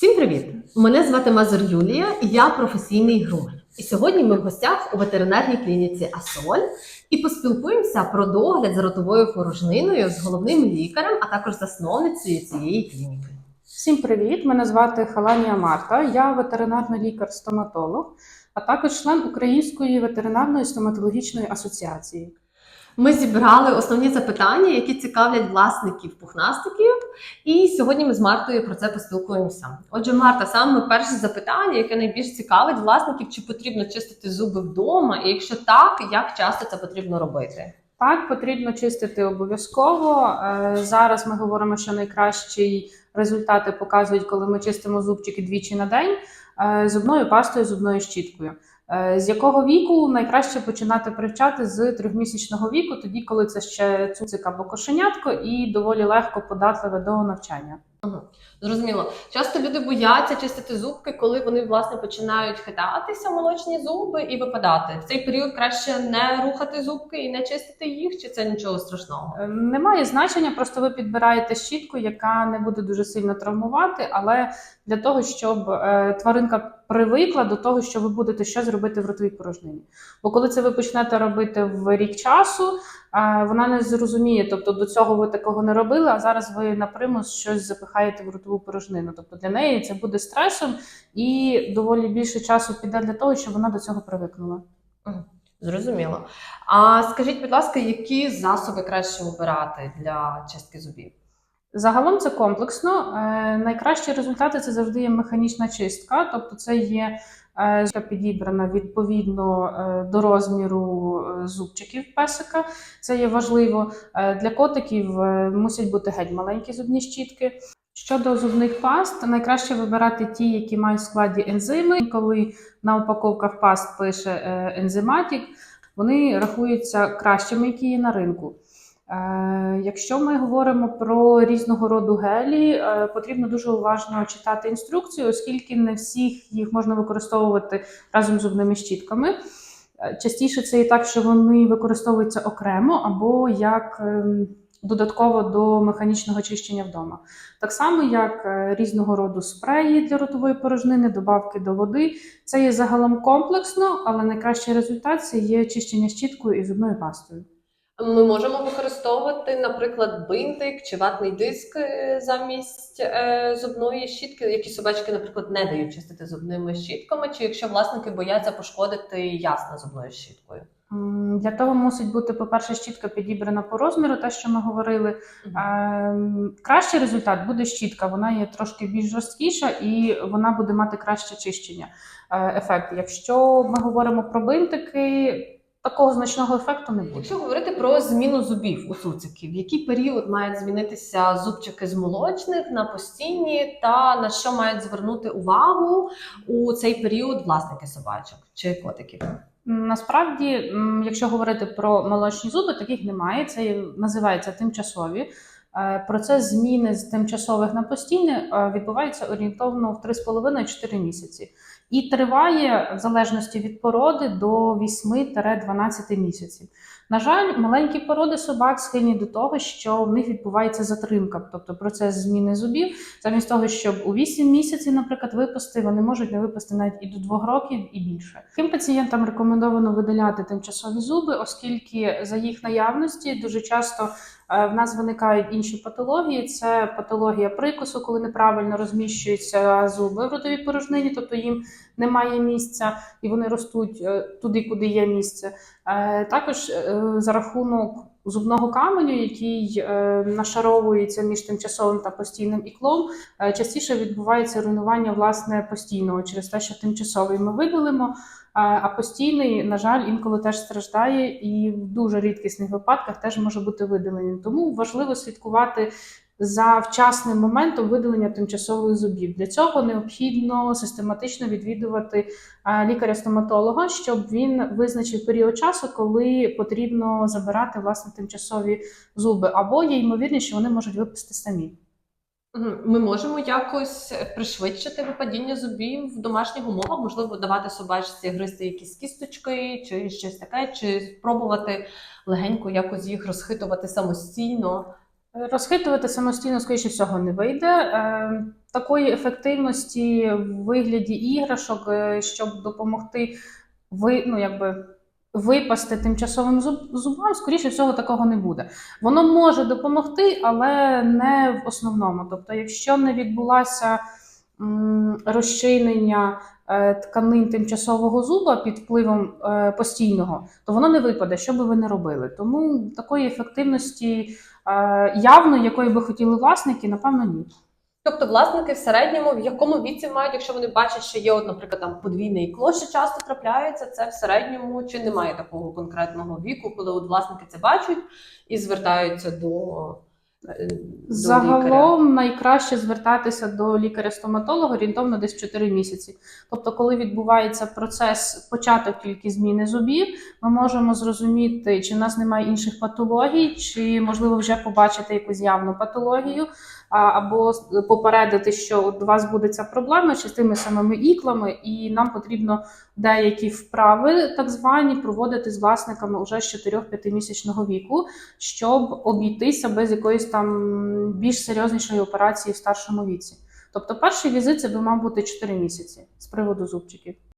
Всім привіт! Мене звати Мазур Юлія, і я професійний грумер. І сьогодні ми в гостях у ветеринарній клініці Асоль і поспілкуємося про догляд за ротовою порожниною з головним лікарем, а також засновницею цієї клініки. Всім привіт! Мене звати Халанія Марта. Я ветеринарний лікар-стоматолог, а також член Української ветеринарної стоматологічної асоціації. Ми зібрали основні запитання, які цікавлять власників пухнастиків, і сьогодні ми з Мартою про це поспілкуємося. Отже, Марта, саме перше запитання, яке найбільш цікавить власників, чи потрібно чистити зуби вдома, і якщо так, як часто це потрібно робити? Так, потрібно чистити обов'язково. Е, Зараз ми говоримо, що найкращі результати показують, коли ми чистимо зубчики двічі на день е, зубною пастою, зубною щіткою. Е, З якого віку найкраще починати привчати з трьохмісячного віку, тоді коли це ще цуцик або кошенятко, і доволі легко податливе до навчання. Зрозуміло. Часто люди бояться чистити зубки, коли вони власне починають хитатися молочні зуби і випадати. В цей період краще не рухати зубки і не чистити їх, чи це нічого страшного? Е, Немає значення, просто ви підбираєте щітку, яка не буде дуже сильно травмувати, але для того, щоб е, тваринка привикла до того, що ви будете щось робити в ротовій порожнині. Бо коли це ви почнете робити в рік часу, вона не зрозуміє. Тобто до цього ви такого не робили, а зараз ви на примус щось запихаєте в ротову порожнину. Тобто для неї це буде стресом і доволі більше часу піде для того, щоб вона до цього привикнула. Зрозуміло. А скажіть, будь ласка, які засоби краще обирати для чистки зубів? Загалом це комплексно. Е, найкращі результати це завжди є механічна чистка, тобто це є е, підібрана відповідно е, до розміру зубчиків песика. Це є важливо. Для котиків мусять бути геть маленькі зубні щітки. Щодо зубних паст, найкраще вибирати ті, які мають в складі ензими. Коли на упаковках паст пише ензиматік, вони рахуються кращими, які є на ринку. Е, Якщо ми говоримо про різного роду гелі, е, потрібно дуже уважно читати інструкцію, оскільки не всіх їх можна використовувати разом з зубними щітками. Е, Частіше це і так, що вони використовуються окремо або як ем, додатково до механічного чищення вдома. Так само, як різного роду спреї для ротової порожнини, добавки до води. Це є загалом комплексно, але найкращий результат це є чищення щіткою і зубною пастою. Ми можемо використовувати, наприклад, бинтик чи ватний диск е, замість е, зубної щітки, які собачки, наприклад, не дають чистити зубними щітками, чи якщо власники бояться пошкодити ясно зубною щіткою. Для того мусить бути, по-перше, щітка підібрана по розміру, те, що ми говорили. Ем, Кращий результат буде щітка, вона є трошки більш жорсткіша і вона буде мати краще чищення е, ефект. Якщо ми говоримо про бинтики, такого значного ефекту не буде. Якщо говорити про зміну зубів у цуциків, в який період мають змінитися зубчики з молочних на постійні, та на що мають звернути увагу у цей період власники собачок чи котиків? Насправді, якщо говорити про молочні зуби, таких немає. Це називається тимчасові. Е, Процес зміни з тимчасових на постійне е, відбувається орієнтовно в 3,5-4 місяці і триває в залежності від породи до 8-12 місяців. На жаль, маленькі породи собак схильні до того, що в них відбувається затримка, тобто процес зміни зубів. Замість того, щоб у 8 місяців, наприклад, випасти, вони можуть не випасти навіть і до 2 років, і більше. Таким пацієнтам рекомендовано видаляти тимчасові зуби, оскільки за їх наявності дуже часто в нас виникають інші патології. Це патологія прикусу, коли неправильно розміщуються зуби в ротовій порожнині, тобто їм немає місця і вони ростуть е, туди, куди є місце. Е, Також е, за рахунок зубного каменю, який е, нашаровується між тимчасовим та постійним іклом, е, частіше відбувається руйнування власне постійного через те, що тимчасовий ми видалимо. А- постійний, на жаль, інколи теж страждає, і в дуже рідкісних випадках теж може бути видалений. Тому важливо слідкувати за вчасним моментом видалення тимчасових зубів. Для цього необхідно систематично відвідувати лікаря-стоматолога, щоб він визначив період часу, коли потрібно забирати власне тимчасові зуби, або є ймовірність, що вони можуть випасти самі. Ми можемо якось пришвидшити випадіння зубів в домашніх умовах, можливо, давати собачці гризти якісь кісточки чи щось таке, чи спробувати легенько якось їх розхитувати самостійно. Розхитувати самостійно, скоріше всього, не вийде. Е, Такої ефективності в вигляді іграшок, е, щоб допомогти ви, ну, якби, випасти тимчасовим зубам, скоріше всього, такого не буде. Воно може допомогти, але не в основному. Тобто, якщо не відбулося розчинення е, тканин тимчасового зуба під впливом е, постійного, то воно не випаде, що би ви не робили. Тому такої ефективності е, явно, якої би хотіли власники, напевно, ні. Тобто власники в середньому в якому віці мають, якщо вони бачать, що є, от, наприклад, там подвійне ікло, що часто трапляється, це в середньому чи немає такого конкретного віку, коли от власники це бачать і звертаються до, е. Загалом найкраще звертатися до лікаря-стоматолога орієнтовно десь в 4 місяці. Тобто, коли відбувається процес початок тільки зміни зубів, ми можемо зрозуміти, чи в нас немає інших патологій, чи можливо вже побачити якусь явну патологію, або попередити, що у вас буде ця проблема чи з тими самими іклами, і нам потрібно деякі вправи, так звані, проводити з власниками уже з 4-5 місячного віку, щоб обійтися без якоїсь там більш серйознішої операції в старшому віці. Тобто, перший візит це би мав бути 4 місяці з приводу зубчиків.